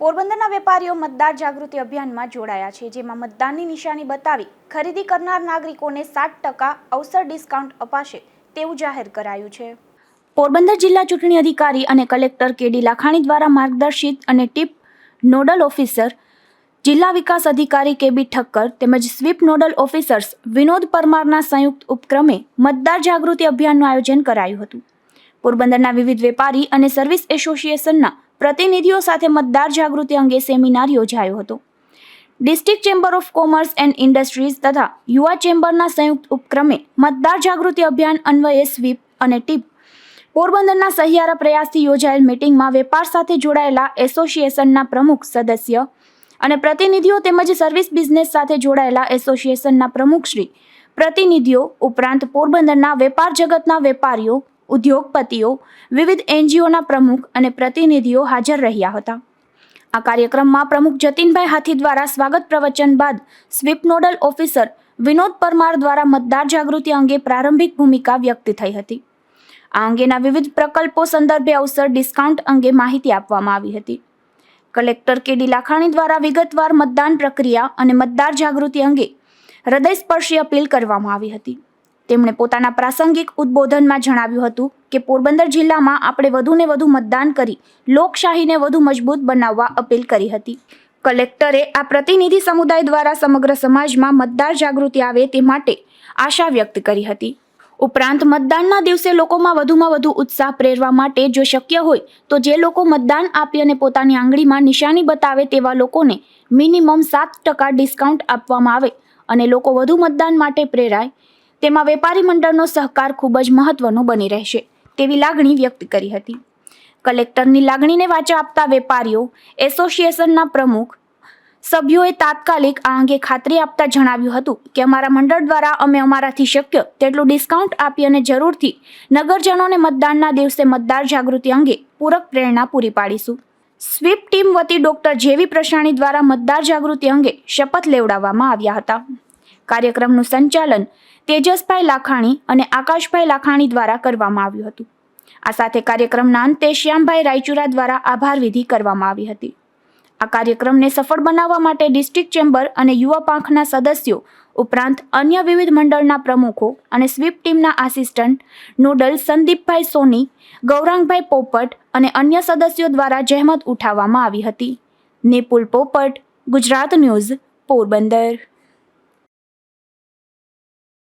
પોરબંદરના વેપારીઓ મતદાર જાગૃતિ અભિયાનમાં જોડાયા છે, જેમાં મતદાનની નિશાની બતાવી ખરીદી કરનાર નાગરિકોને સાત ટકા અવસર ડિસ્કાઉન્ટ અપાશે તેવું જાહેર કરાયું છે. પોરબંદર જિલ્લા ચૂંટણી અધિકારી અને કલેક્ટર કેડી લાખાણી દ્વારા માર્ગદર્શિત અને ટીપ નોડલ ઓફિસર, જિલ્લા વિકાસ અધિકારી કેબી ઠક્કર તેમજ સ્વીપ નોડલ ઓફિસર્સ વિનોદ પરમારના સંયુક્ત ઉપક્રમે મતદાર જાગૃતિ અભિયાનનું આયોજન કરાયું હતું. પોરબંદરના વિવિધ વેપારી અને સર્વિસ એસોસિએશનના પ્રતિનિધિઓ સાથે મતદાર જાગૃતિ અંગે સેમિનાર યોજાયો હતો. District chamber of commerce and industries તથા યુવા ચેમ્બરના સંયુક્ત ઉપક્રમે મતદાર જાગૃતિ અભિયાન અન્વયે સ્વીપ અને ટીપ. પોરબંદરના સહિયારા પ્રયાસથી યોજાયેલ મિટિંગમાં વેપાર સાથે જોડાયેલા એસોસિએશનના પ્રમુખ સદસ્ય અને પ્રતિનિધિઓ તેમજ સર્વિસ બિઝનેસ સાથે જોડાયેલા એસોસિએશનના પ્રમુખશ્રી પ્રતિનિધિઓ ઉપરાંત પોરબંદરના વેપાર જગતના વેપારીઓ ઉદ્યોગપતિઓ, વિવિધ એનજીઓના પ્રમુખ અને પ્રતિનિધિઓ હાજર રહ્યા હતા. આ કાર્યક્રમમાં પ્રમુખ જતીનભાઈ હાથી દ્વારા સ્વાગત પ્રવચન બાદ SVEEP nodal officer Vinod Parmar દ્વારા મતદાર જાગૃતિ અંગે પ્રારંભિક ભૂમિકા વ્યક્ત થઈ હતી. આ અંગેના વિવિધ પ્રકલ્પો સંદર્ભે અવસર ડિસ્કાઉન્ટ અંગે માહિતી આપવામાં આવી હતી. કલેક્ટર કેડી લાખાણી દ્વારા વિગતવાર મતદાન પ્રક્રિયા અને મતદાર જાગૃતિ અંગે હૃદયસ્પર્શી અપીલ કરવામાં આવી હતી. તેમણે પોતાના પ્રાસંગિક ઉદ્બોધનમાં જણાવ્યું હતું કે પોરબંદર જિલ્લામાં આપણે વધુને વધુ મતદાન કરી, લોકશાહીને વધુ મજબૂત બનાવવા અપીલ કરી હતી. કલેક્ટરે આ પ્રતિનિધિ સમુદાય દ્વારા સમગ્ર સમાજમાં મતદાર જાગૃતિ આવે તે માટે આશા વ્યક્ત કરી હતી. ઉપરાંત મતદાનના દિવસે લોકોમાં વધુમાં વધુ ઉત્સાહ પ્રેરવા માટે જો શક્ય હોય, તો જે લોકો મતદાન આપી અને પોતાની આંગળીમાં નિશાની બતાવે તેવા લોકોને મિનિમમ સાત ટકા ડિસ્કાઉન્ટ આપવામાં આવે અને લોકો વધુ મતદાન માટે પ્રેરાય તેમાં વેપારી મંડળનો સહકાર ખૂબ જ મહત્વનો બની રહેશે, તેવી લાગણી વ્યક્ત કરી હતી. કલેક્ટરની લાગણીને વાચા આપતા વેપારીઓ, એસોસિએશનના પ્રમુખ સભ્યોએ તાત્કાલિક આ અંગે ખાતરી આપતા જણાવ્યું હતું કે, અમારા મંડળ દ્વારા અમે અમારાથી શક્ય તેટલું ડિસ્કાઉન્ટ આપી અને જરૂરથી નગરજનોને મતદાનના દિવસે મતદાર જાગૃતિ અંગે પૂરક પ્રેરણા પૂરી પાડીશું. સ્વીપ ટીમ વતી ડોક્ટર જેવી પ્રશાણી દ્વારા મતદાર જાગૃતિ અંગે શપથ લેવડાવવામાં આવ્યા હતા. કાર્યક્રમનું સંચાલન તેજસભાઈ લાખાણી અને આકાશભાઈ લાખાણી દ્વારા કરવામાં આવ્યું હતું. આ સાથે કાર્યક્રમના અંતે શ્યામભાઈ રાયચુરા દ્વારા આભાર વિધિ કરવામાં આવી હતી. આ કાર્યક્રમને સફળ બનાવવા માટે ડિસ્ટ્રિક્ટ ચેમ્બર અને યુવા પાંખના સદસ્યો ઉપરાંત અન્ય વિવિધ મંડળના પ્રમુખો અને સ્વીપ ટીમના આસિસ્ટન્ટ, નોડલ સંદીપભાઈ સોની, ગૌરાંગભાઈ પોપટ અને અન્ય સદસ્યો દ્વારા જહેમત ઉઠાવવામાં આવી હતી. નેપુલ પોપટ, ગુજરાત ન્યૂઝ, પોરબંદર.